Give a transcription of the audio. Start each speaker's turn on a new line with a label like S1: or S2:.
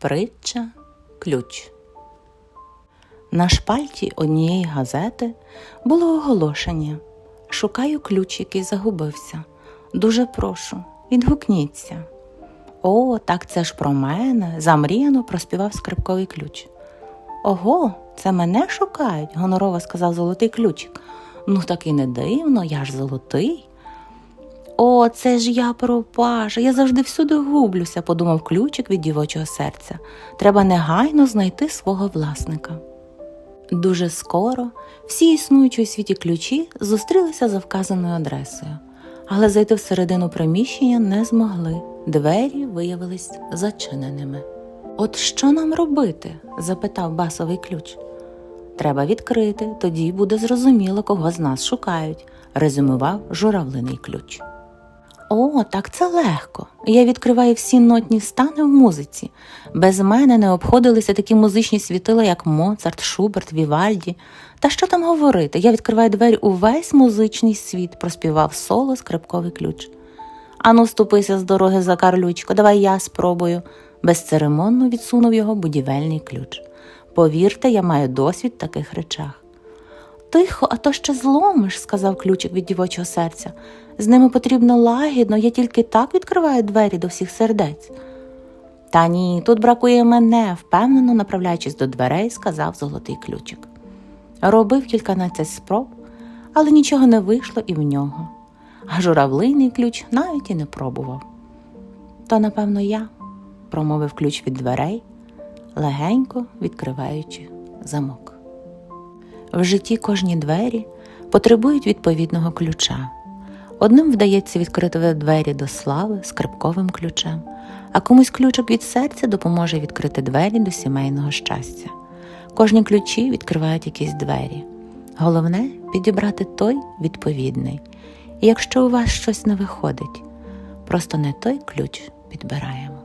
S1: Притча ключ. На шпальті однієї газети було оголошення. Шукаю ключ, який загубився. Дуже прошу, відгукніться. О, так це ж про мене. Замріяно проспівав скрипковий ключ. Ого, це мене шукають, гонорово сказав золотий ключик. Ну так і не дивно, я ж золотий. О, це ж я пропажа, я завжди всюди гублюся, подумав ключик від дівочого серця. Треба негайно знайти свого власника. Дуже скоро всі існуючі у світі ключі зустрілися за вказаною адресою, але зайти всередину приміщення не змогли. Двері виявились зачиненими. От що нам робити? запитав басовий ключ. Треба відкрити, тоді буде зрозуміло, кого з нас шукають, резюмував журавлиний ключ. О, так це легко. Я відкриваю всі нотні стани в музиці. Без мене не обходилися такі музичні світила, як Моцарт, Шуберт, Вівальді. Та що там говорити? Я відкриваю двері у весь музичний світ, проспівав соло скрипковий ключ. Ану, ступися з дороги за карлючко, давай я спробую. Безцеремонно відсунув його будівельний ключ. Повірте, я маю досвід в таких речах. Тихо, а то ще зломиш, сказав ключик від дівочого серця. З ними потрібно лагідно, я тільки так відкриваю двері до всіх сердець. Та ні, тут бракує мене, впевнено направляючись до дверей, сказав золотий ключик. Робив кільканадцять спроб, але нічого не вийшло і в нього. А журавлиний ключ навіть і не пробував. То, напевно, я, промовив ключ від дверей, легенько відкриваючи замок. В житті кожні двері потребують відповідного ключа. Одним вдається відкрити двері до слави скрипковим ключем, а комусь ключик від серця допоможе відкрити двері до сімейного щастя. Кожні ключі відкривають якісь двері. Головне підібрати той відповідний. І якщо у вас щось не виходить, просто не той ключ підбираємо.